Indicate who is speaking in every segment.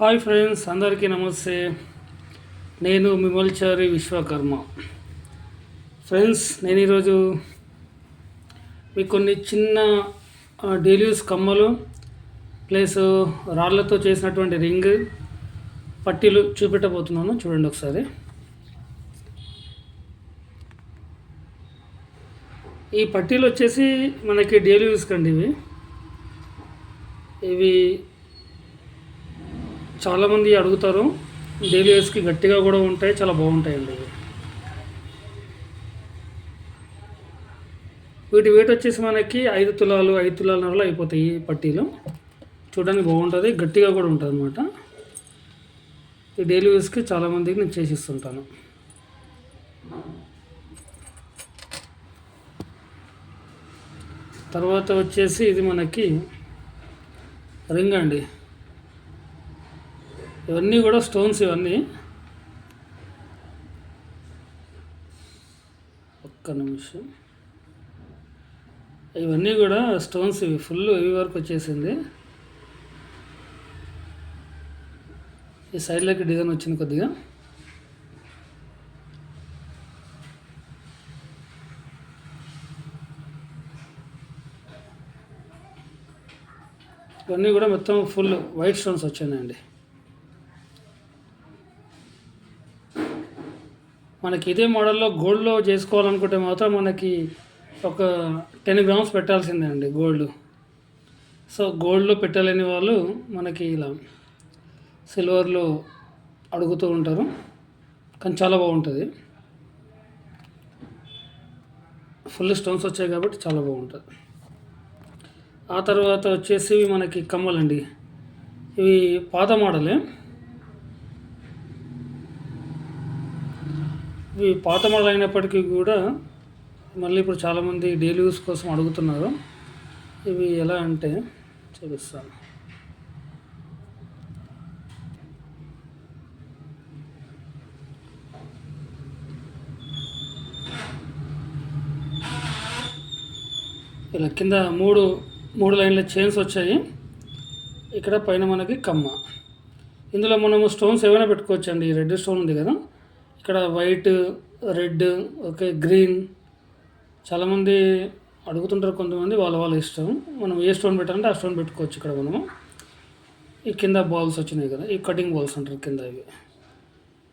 Speaker 1: Hi friends అందరికీ నమస్తే. నేను మిమల్చారి విశ్వకర్మ. ఫ్రెండ్స్ నేను ఈరోజు మీకు కొన్ని చిన్న డైలీ కమ్మలు ప్లస్ రాళ్ళతో చేసినటువంటి రింగ్ పట్టీలు చూపెట్టబోతున్నాను. చూడండి ఒకసారి. ఈ పట్టీలు వచ్చేసి మనకి డైలీ యూస్ కండి ఇవి. ఇవి చాలామంది అడుగుతారు. డైలీ యూస్కి గట్టిగా కూడా ఉంటాయి చాలా బాగుంటాయండి ఇవి వీటి వెయిట్ వచ్చేసి మనకి ఐదు తులాలు ఐదు తులాల నరలు అయిపోతాయి ఈ పట్టీలు. చూడడానికి బాగుంటుంది గట్టిగా కూడా ఉంటుంది అనమాట ఈ డైలీ యూస్కి చాలామందికి నేను చేసిస్తుంటాను తర్వాత వచ్చేసి ఇది మనకి రింగ్ అండి. ఇవన్నీ కూడా స్టోన్స్ ఇవన్నీ. ఒక్క నిమిషం. ఇవన్నీ కూడా స్టోన్స్ ఇవి. ఫుల్ ఇవి వరకు వచ్చేసింది. ఈ సైడ్లోకి డిజైన్ వచ్చింది కొద్దిగా. ఇవన్నీ కూడా మొత్తం ఫుల్ వైట్ స్టోన్స్ వచ్చాయండి. మనకి ఇదే మోడల్లో గోల్డ్లో చేసుకోవాలనుకుంటే మాత్రం మనకి ఒక టెన్ గ్రామ్స్ పెట్టాల్సిందే అండి గోల్డ్. సో గోల్డ్లో పెట్టలేని వాళ్ళు మనకి ఇలా సిల్వర్లో అడుగుతూ ఉంటారు. కానీ చాలా బాగుంటుంది. ఫుల్ స్టోన్స్ వచ్చాయి కాబట్టి చాలా బాగుంటుంది. ఆ తర్వాత వచ్చేసి మనకి కమ్మలండి. ఇవి పాత మోడలే. ఇవి పాత మోడల్ అయినప్పటికీ కూడా మళ్ళీ ఇప్పుడు చాలామంది డైలీ యూస్ కోసం అడుగుతున్నారు. ఇవి ఎలా అంటే చూపిస్తాను. ఇలా కింద మూడు మూడు లైన్ల చైన్స్ వచ్చాయి. ఇక్కడ పైన మనకి కమ్మ. ఇందులో మనము స్టోన్స్ ఏమైనా పెట్టుకోవచ్చండి? రెడ్ స్టోన్ ఉంది కదా? ఇక్కడ వైట్ రెడ్ ఓకే గ్రీన్ చాలామంది అడుగుతుంటారు కొంతమంది వాళ్ళ వాళ్ళ ఇష్టం. మనం ఏ స్టోన్ పెట్టాలంటే ఆ స్టోన్ పెట్టుకోవచ్చు ఇక్కడ మనము. ఈ కింద బాల్స్ వచ్చినాయి కదా ఈ కటింగ్ బాల్స్ అంటారు కింద ఇవి.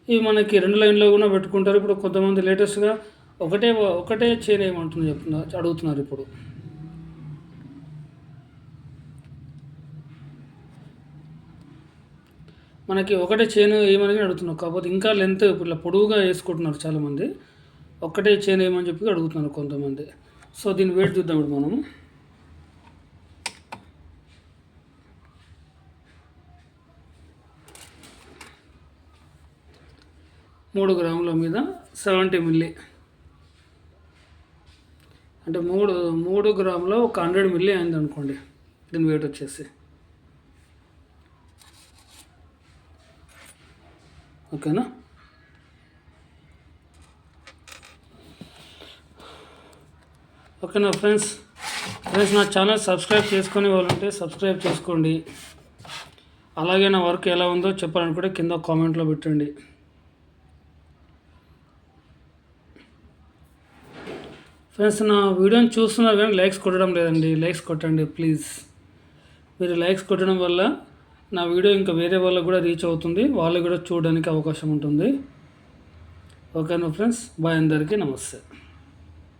Speaker 1: ఇవి మనకి రెండు లైన్లో కూడా పెట్టుకుంటారు. ఇప్పుడు కొంతమంది లేటెస్ట్గా ఒకటే ఒకటే చైన్ ఏమంటుంది చెప్తున్నారు అడుగుతున్నారు ఇప్పుడు. మనకి ఒకటే చేను ఏమని అడుగుతున్నారు కాకపోతే ఇంకా లెంత్ ఇట్లా పొడవుగా వేసుకుంటున్నారు చాలామంది. ఒక్కటే చైన్ ఏమని చెప్పి అడుగుతున్నారు కొంతమంది. సో దీన్ని వెయిట్ చూద్దాం ఇప్పుడు మనము. మూడు గ్రాముల మీద సెవెంటీ మిల్లీ అంటే మూడు మూడు గ్రాముల ఒక హండ్రెడ్ మిల్లీ అయింది అనుకోండి దీని వెయిట్ వచ్చేసి. ఓకేనా? ఓకేనా ఫ్రెండ్స్? ఫ్రెండ్స్ నా ఛానల్ సబ్స్క్రైబ్ చేసుకునే వాళ్ళంటే సబ్స్క్రైబ్ చేసుకోండి. అలాగే నా వర్క్ ఎలా ఉందో చెప్పాలనుకుంటే కింద కామెంట్లో పెట్టండి. ఫ్రెండ్స్ నా వీడియోని చూస్తున్నారు కానీ లైక్స్ కొట్టడం లేదండి. లైక్స్ కొట్టండి ప్లీజ్. మీరు లైక్స్ కొట్టడం వల్ల నా వీడియో ఇంకా వేరే వాళ్ళకు కూడా రీచ్ అవుతుంది. వాళ్ళు కూడా చూడడానికి అవకాశం ఉంటుంది. ఓకేనా ఫ్రెండ్స్ బాయ్ అందరికీ నమస్తే.